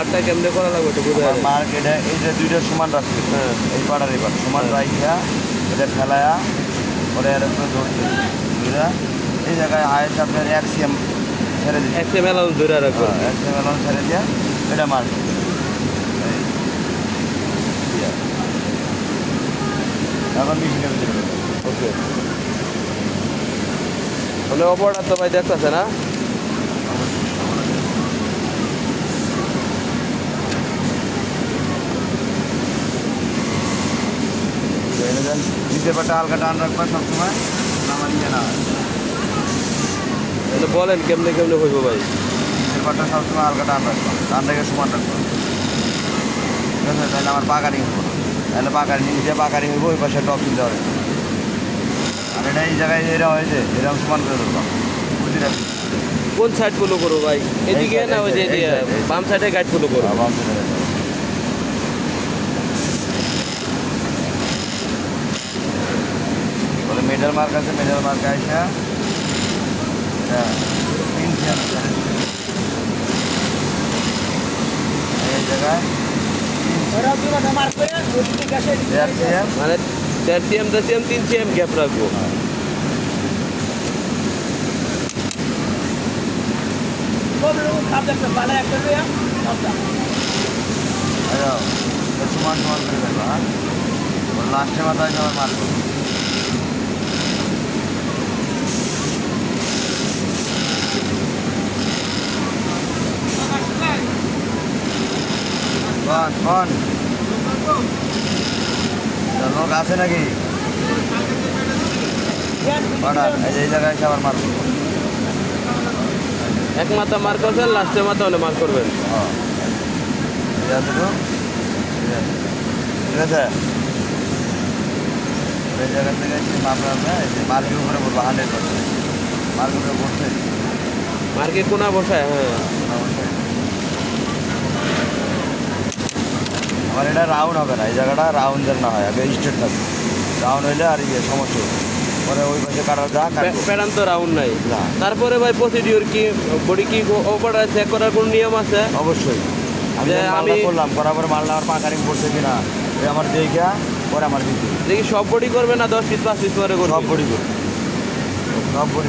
মাঠটা কেমনে করা লাগবে একটু বুঝে মার্ক এটা এই যে দুইটা সমান রাখছে হ্যাঁ এই পাড়ার পাড়। সমান হ্যাঁ। রাখিয়া এটা ফেলায়া পরে এর উপরে ধরছে বুঝলা এই জায়গায় আয়েস আপনার এক সিএম ছেড়ে দিচ্ছে একশো মেলা ধরে রাখব এক সিএম এলাম ছেড়ে দিয়া এটা মার্ক। এখন মেশিনে ভিতরে ওকে মানে অপরটা তো ভাই দেখতেছে না? এটা দেন নিচে পাটা হালকা টান রাখবা সবসময় নামান দিয়ে না তাহলে বলেন, কেমনে কেমনে হইব ভাই পাটা সবসময় হালকা টান রাখবা টান রেখে সমান রাখবা ঠিক আছে তাহলে আমার পাকারি হইব না তাহলে পাকারি নিচে পাকারি হইব ওই পাশে টপ দিতে হবে আর এটা এই জায়গায় এরা হয়েছে এরকম সমান করে ধরবা বুঝি রাখি কোন সাইড ফলো করব ভাই এদিকে না ওই যে. বাম সাইডে গাইড ফলো করব বাম সাইডে রাখবা। বলে মেডাল মার্ক আছে মেডাল মার্ক আইসা এটা তিন চেয়ার এই জায়গায় চেয়ার চেয়ার মানে চার সিএম দশ সিএম তিন সিএম গ্যাপ রাখব আচ্ছা তো সমান সমান করে দেবো হ্যাঁ লাস্টে মাথায় সবাই মার্ক কন কন লোক আছে নাকি? পাঠান এই যে এই জায়গায় এসে আবার মার্ক এক মাথা মার করবেন লাস্টের মাথা হলে মার করবেন। হ্যাঁ। ঠিক আছে এই জায়গা থেকে এসে মামলা আমরা এই যে মার্কের উপরে বলব হান্ড্রেড পার্সেন্ট মার্কের উপরে বসে মার্কেট কোনা বসায় হ্যাঁ। আমার এটা রাউন্ড হবে না এই জায়গাটা রাউন্ড যেন না হয় আগে স্ট্রেট থাকবে রাউন্ড হইলে আর ইয়ে সমস্যা পরে ওই পাশে কাটার যা প্যারান তো রাউন্ড নাই। না। তারপরে ভাই প্রসিডিওর কি বডি কি ওপর চেক করার কোন নিয়ম আছে? অবশ্যই। আমি আমি- করলাম করার পরে মালটা আমার পাকারিং পড়ছে কিনা আমার দেখা পরে আমার দিতে দেখি সব বডি করবে না দশ পিস পাঁচ পিস করে করবে? সব বডি করবে। সব বডি